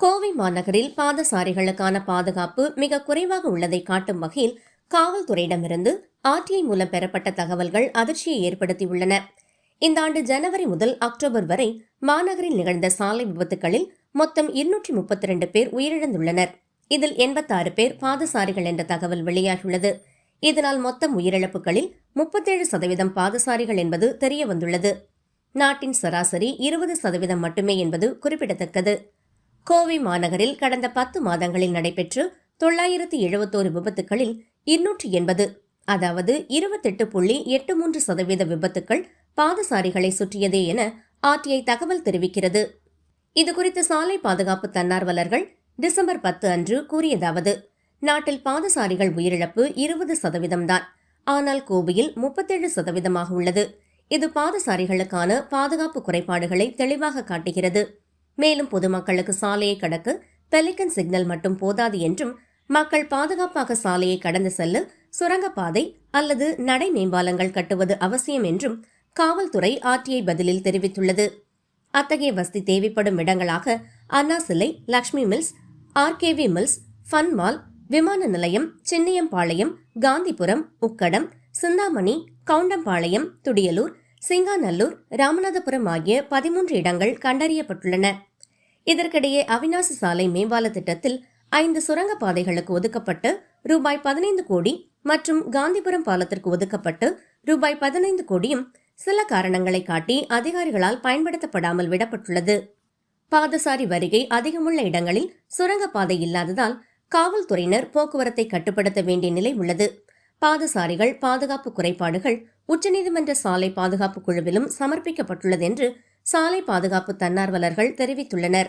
கோவை மாநகரில் பாதசாரிகளுக்கான பாதுகாப்பு மிக குறைவாக உள்ளதை காட்டும் வகையில் காவல்துறையிடமிருந்து ஆர்டிஐ மூலம் பெறப்பட்ட தகவல்கள் அதிர்ச்சியை ஏற்படுத்தியுள்ளன. இந்த ஆண்டு ஜனவரி முதல் அக்டோபர் வரை மாநகரில் நிகழ்ந்த சாலை விபத்துகளில் மொத்தம் இருநூற்றி முப்பத்தி ரெண்டு பேர் உயிரிழந்துள்ளனர். இதில் எண்பத்தாறு பேர் பாதசாரிகள் என்ற தகவல் வெளியாகியுள்ளது. இதனால் மொத்தம் உயிரிழப்புகளில் முப்பத்தேழு சதவீதம் பாதசாரிகள் என்பது தெரியவந்துள்ளது. நாட்டின் சராசரி இருபது சதவீதம் மட்டுமே என்பது குறிப்பிடத்தக்கது. கோவை மாநகரில் கடந்த பத்து மாதங்களில் நடைபெற்று தொள்ளாயிரத்து எழுபத்தோரு விபத்துகளில் இருநூற்றி எண்பது அதாவது இருபத்தெட்டு புள்ளி எட்டு மூன்று சதவீத விபத்துக்கள் பாதசாரிகளை சுற்றியதே என ஆர்டிஐ தகவல் தெரிவிக்கிறது. இதுகுறித்து சாலை பாதுகாப்பு தன்னார்வலர்கள் டிசம்பர் பத்து அன்று கூறியதாவது நாட்டில் பாதசாரிகள் உயிரிழப்பு இருபது சதவீதம்தான் ஆனால் கோவையில் முப்பத்தேழு சதவீதமாக உள்ளது. இது பாதசாரிகளுக்கான பாதுகாப்பு குறைபாடுகளை தெளிவாக காட்டுகிறது. மேலும் பொதுமக்களுக்கு சாலையை கடக்க பெலிகன் சிக்னல் மட்டும் போதாது என்றும் மக்கள் பாதுகாப்பாக சாலையை கடந்து செல்ல சுரங்கப்பாதை அல்லது நடை மேம்பாலங்கள் கட்டுவது அவசியம் என்றும் காவல்துறை ஆர்டிஐ பதிலில் தெரிவித்துள்ளது. அத்தகைய வசதி தேவைப்படும் இடங்களாக அண்ணா சிலை Lakshmi mills RKV mills fun mall விமான நிலையம் சின்னியம்பாளையம் காந்திபுரம் உக்கடம் சிந்தாமணி கவுண்டம்பாளையம் துடியலூர் சிங்காநல்லூர் ராமநாதபுரம் ஆகிய பதிமூன்று இடங்கள் கண்டறியப்பட்டுள்ளன. இதற்கிடையே அவினாசி சாலை மேம்பால திட்டத்தில் ஐந்து சுரங்க பாதைகளுக்கு ஒதுக்கப்பட்டு ரூபாய் பதினைந்து கோடி மற்றும் காந்திபுரம் பாலத்திற்கு ஒதுக்கப்பட்டு ரூபாய் பதினைந்து கோடியும் சில காரணங்களை காட்டி அதிகாரிகளால் பயன்படுத்தப்படாமல் விடப்பட்டுள்ளது. பாதசாரி வருகை அதிகமுள்ள இடங்களில் சுரங்கப்பாதை இல்லாததால் காவல்துறையினர் போக்குவரத்தை கட்டுப்படுத்த வேண்டிய நிலை உள்ளது. பாதசாரிகள் பாதுகாப்பு குறைபாடுகள் உச்சநீதிமன்ற சாலை பாதுகாப்பு குழுவிலும் சமர்ப்பிக்கப்பட்டுள்ளது என்று சாலை பாதுகாப்பு தன்னார்வலர்கள் தெரிவித்துள்ளனர்.